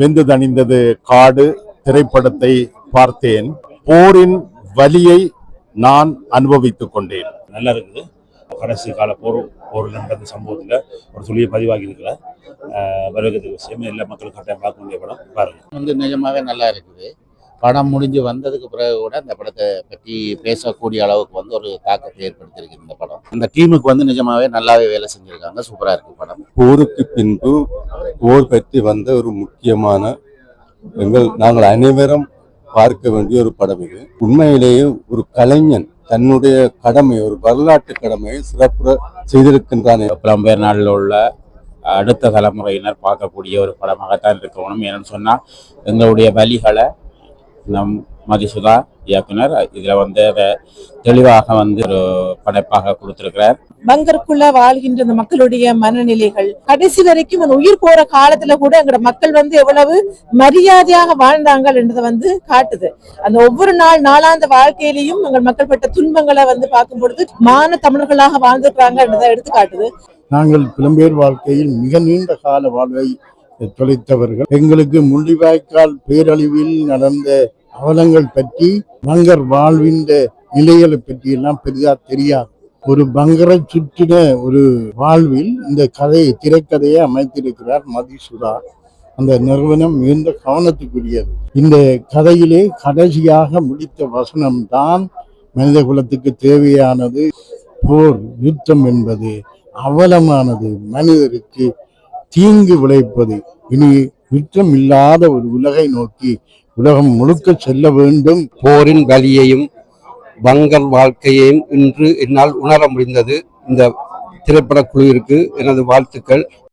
வெந்து தணிந்தது காடு திரைப்படத்தை பார்த்தேன். போரின் வலியை நான் அனுபவித்துக் கொண்டேன். நல்லா இருக்குது. கடைசி கால போர் போரில் நடந்த சம்பவத்தில் ஒரு சொல்லிய பதிவாகி இருக்கிறார் வருகிறதுக்கு விஷயம். எல்லா மக்களும் கட்டாயம் பார்க்க வேண்டிய படம். பாருங்க. வந்து நிஜமாவே நல்லா இருக்குது. படம் முடிஞ்சு வந்ததுக்கு பிறகு கூட இந்த படத்தை பற்றி பேசக்கூடிய அளவுக்கு வந்து ஒரு தாக்கத்தை ஏற்படுத்தியிருக்கு இந்த படம். இந்த டீமுக்கு வந்து நிஜமாவே நல்லாவே வேலை செஞ்சிருக்காங்க. சூப்பரா இருக்கு படம். போருக்கு பின்பு போர் பற்றி வந்த ஒரு முக்கியமான எங்கள் நாங்கள் அனைவரும் பார்க்க வேண்டிய ஒரு படம் இது. உண்மையிலேயே ஒரு கலைஞன் தன்னுடைய கடமை ஒரு வரலாற்று கடமையை சிறப்புற செய்திருக்கின்றான். புலம்பெயர் நாளில் உள்ள அடுத்த தலைமுறையினர் பார்க்கக்கூடிய ஒரு படமாகத்தான் இருக்கணும். ஏன்னு சொன்னால் எங்களுடைய வழிகளை நம் மதிசுதா இயக்குனர். இதில் வந்து அதை தெளிவாக வந்து ஒரு படைப்பாக கொடுத்திருக்கிறார். பங்கருக்குள்ள வாழ்கின்ற அந்த மக்களுடைய மனநிலைகள். கடைசி வரைக்கும் அந்த உயிர் போற காலத்துல கூட எங்கட மக்கள் வந்து எவ்வளவு மரியாதையாக வாழ்ந்தாங்க என்றதை வந்து காட்டுது. அந்த ஒவ்வொரு நாள் நாளாந்த வாழ்க்கையிலையும் எங்கள் மக்கள் பட்ட துன்பங்களை வந்து பார்க்கும் பொழுது மான தமிழர்களாக வாழ்ந்துருக்காங்கன்றதை எடுத்து காட்டுது. நாங்கள் புலம்பெயர் வாழ்க்கையில் மிக நீண்ட கால வாழ்வை தொலைத்தவர்கள். எங்களுக்கு முள்ளிவாய்க்கால் பேரழிவில் நடந்த அவலங்கள் பற்றி பங்கர் வாழ்வின் நிலைகளை பற்றி எல்லாம் பெரிதா தெரியாது. ஒரு பங்கரை சுற்றின ஒரு வாழ்வில் இந்த கதையை திரைக்கதையை அமைத்திருக்கிறார் மதிசுதா அந்த நிறுவனம் மிகுந்த கவனத்துக்குரியது. இந்த கதையிலே கடைசியாக முடித்த வசனம் தான் மனித குலத்துக்கு தேவையானது. போர் யுத்தம் என்பது அவலமானது. மனிதருக்கு தீங்கு விளைப்பது இனி யுத்தம் இல்லாத ஒரு உலகை நோக்கி உலகம் முழுக்க செல்ல வேண்டும். போரின் வலியையும் பங்கர் வாழ்க்கையையும் இன்று என்னால் உணர முடிந்தது. இந்த திரைப்படக் குழுவிற்கு எனது வாழ்த்துக்கள்.